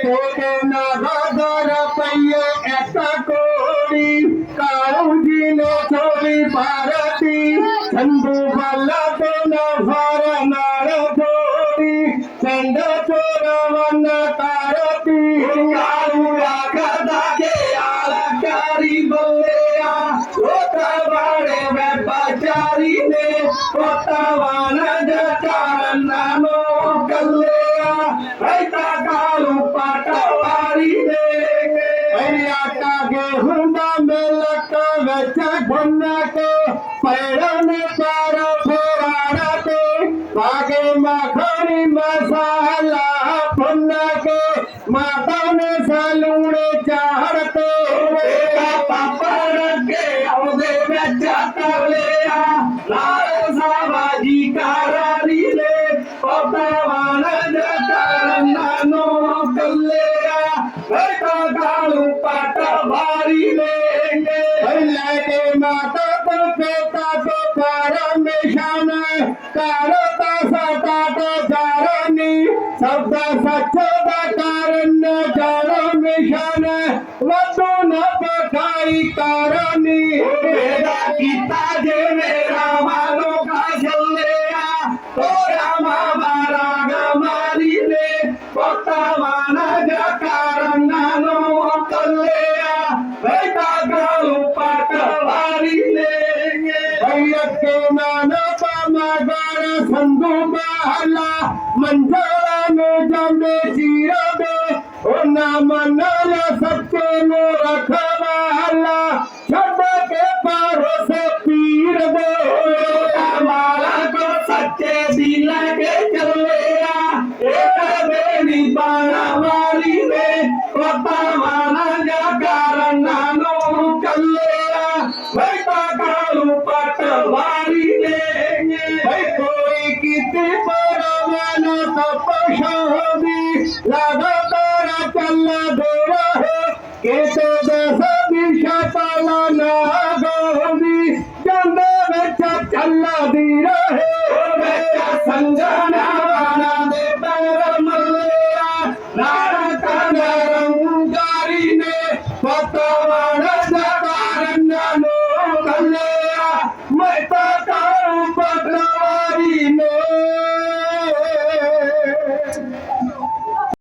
तेरे नागर पैये ऐसा कोड़ी काऊ जी ने छोड़ी भारती चंदू बल्ला तो नभार नार थोड़ी चंद चोरा वन तारती काऊ राखा दागे आलकारी बल्लेया होता बाड़े व्यापारी ने होता वाना जटारना नो कल्लेया ऐसा तुम आगे माखनी मसाला फुन्ना के। माता ने सालूड़े चाहते पापा रख के में जाता ಪರಮೇಶನ ಕಾರತ ಸತಾಟ ಚಾರಣಿ ಶಬ್ದ ಸಚ್ಚದ ಕಾರಣ್ಯ ಚಾರಮೇಶನ ವಸ್ತು ನ ಪಠಾಯಿ ಕಾರಣಿ ವೇದ ಗೀತಾ ದೇವೇ यके नानपा मगर संधू महला मंजरा में जमे जीरा में उन मनल सत्य में लगातारा चलना गोरा है के तो दस दिशा पाला ना गोरी में चलना संजय